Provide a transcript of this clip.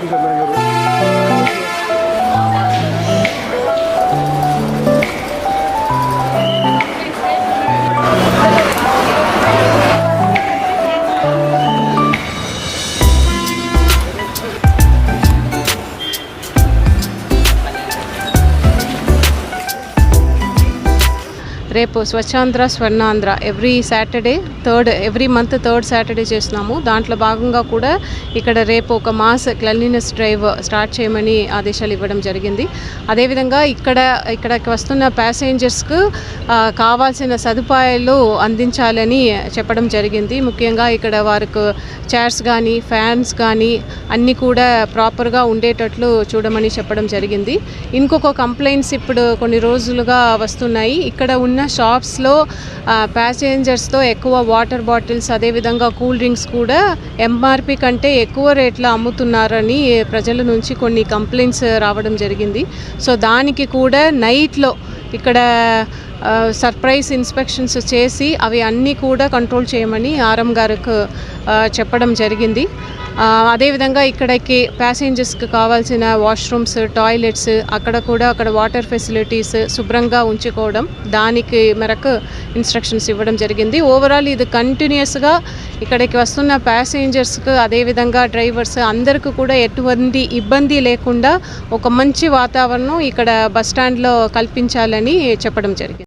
সুবিধা రేపు Swachh Andhra Swarna Andhra every Saturday third every month third Saturday చేస్తున్నాము. దాంట్లో భాగంగా కూడా ఇక్కడ రేపు ఒక మాస్ క్లెన్లీనెస్ డ్రైవ్ స్టార్ట్ చేయమని ఆదేశాలు ఇవ్వడం జరిగింది. అదేవిధంగా ఇక్కడ ఇక్కడికి వస్తున్న ప్యాసెంజర్స్కు కావాల్సిన సదుపాయాలు అందించాలని చెప్పడం జరిగింది. ముఖ్యంగా ఇక్కడ వారికి చైర్స్ కానీ ఫ్యాన్స్ కానీ అన్నీ కూడా ప్రాపర్గా ఉండేటట్లు చూడమని చెప్పడం జరిగింది. ఇంకొక కంప్లైంట్స్ ఇప్పుడు కొన్ని రోజులుగా వస్తున్నాయి. ఇక్కడ ఉన్న షాప్స్లో ప్యాసెంజర్స్తో ఎక్కువ వాటర్ బాటిల్స్ అదేవిధంగా కూల్ డ్రింక్స్ కూడా ఎంఆర్పి కంటే ఎక్కువ రేట్లో అమ్ముతున్నారని ప్రజల నుంచి కొన్ని కంప్లైంట్స్ రావడం జరిగింది. సో దానికి కూడా నైట్లో ఇక్కడ సర్ప్రైజ్ ఇన్స్పెక్షన్స్ చేసి అవి అన్నీ కూడా కంట్రోల్ చేయమని ఆర్ఎం గారికి చెప్పడం జరిగింది. అదేవిధంగా ఇక్కడికి ప్యాసింజర్స్కి కావాల్సిన వాష్రూమ్స్ టాయిలెట్స్ అక్కడ కూడా అక్కడ వాటర్ ఫెసిలిటీస్ శుభ్రంగా ఉంచుకోవడం దానికి మేరకు ఇన్స్ట్రక్షన్స్ ఇవ్వడం జరిగింది. ఓవరాల్ ఇది కంటిన్యూస్గా ఇక్కడికి వస్తున్న ప్యాసింజర్స్కి అదేవిధంగా డ్రైవర్స్ అందరికీ కూడా ఎటువంటి ఇబ్బంది లేకుండా ఒక మంచి వాతావరణం ఇక్కడ బస్ స్టాండ్లో కల్పించాలని చెప్పడం జరిగింది.